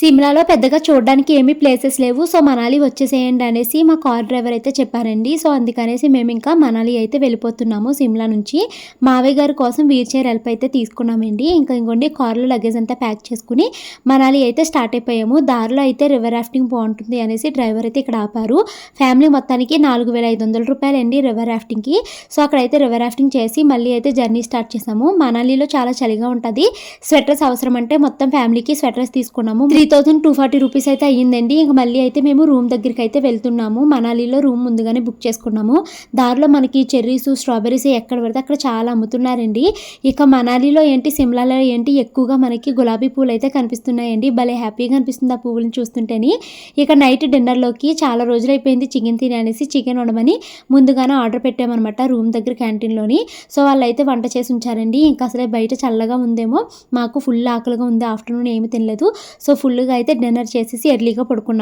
సిమ్లాలో పెద్దగా చూడడానికి ఏమీ ప్లేసెస్ లేవు. సో మనాలి వచ్చేసేయండి అనేసి మా కార్ డ్రైవర్ అయితే చెప్పారండి. సో అందుకనేసి మేము ఇంకా మనాలి అయితే వెళ్ళిపోతున్నాము సిమ్లా నుంచి. మావయ్య గారి కోసం వీల్ చైర్ హెల్ప్ అయితే తీసుకున్నామండి. ఇంకా ఇంకోండి కార్లో లగేజ్ అంతా ప్యాక్ చేసుకుని మనాలి అయితే స్టార్ట్ అయిపోయాము. దారిలో అయితే రివర్ రాఫ్టింగ్ బాగుంటుంది అనేసి డ్రైవర్ అయితే ఇక్కడ ఆపారు. ఫ్యామిలీ మొత్తానికి నాలుగు వేల ఐదు వందల రూపాయలు అండి రివర్ రాఫ్టింగ్కి సో అక్కడైతే రివర్ రాఫ్టింగ్ చేసి మళ్ళీ అయితే జర్నీ స్టార్ట్ చేసాము. మనాలిలో చాలా చలిగా ఉంటుంది. స్వెటర్స్ అవసరం అంటే మొత్తం ఫ్యామిలీకి స్వెటర్స్ తీసుకున్నాము. Three thousand two forty rupees అయితే అయ్యిందండి. ఇంకా మళ్ళీ అయితే మేము రూమ్ దగ్గరికి అయితే వెళ్తున్నాము. మనాలిలో రూమ్ ముందుగానే బుక్ చేసుకున్నాము. దారిలో మనకి చెర్రీస్ స్ట్రాబెర్రీస్ ఎక్కడ పడితే అక్కడ చాలా అమ్ముతున్నారండి. ఇక మనాలిలో ఏంటి సిమ్లాలో ఏంటి ఎక్కువగా మనకి గులాబీ పూలు అయితే కనిపిస్తున్నాయండి. భలే హ్యాపీగా అనిపిస్తుంది ఆ పువ్వులను చూస్తుంటేని. ఇక నైట్ డిన్నర్లోకి చాలా రోజులు అయిపోయింది చికెన్ తిని అనేసి చికెన్ ఉండమని ముందుగానే ఆర్డర్ పెట్టామన్నమాట రూమ్ దగ్గర క్యాంటీన్లోని. సో వాళ్ళు అయితే వంట చేసి ఉంచారండి. ఇంకా అసలే బయట చల్లగా ఉందేమో. మాకు ఫుల్ ఆకలిగా ఉంది. ఆఫ్టర్నూన్ ఏమి తినలేదు. సో ఫుల్ ఫుల్గా అయితే డిన్నర్ చేసేసి ఎర్లీగా పడుకున్నాం.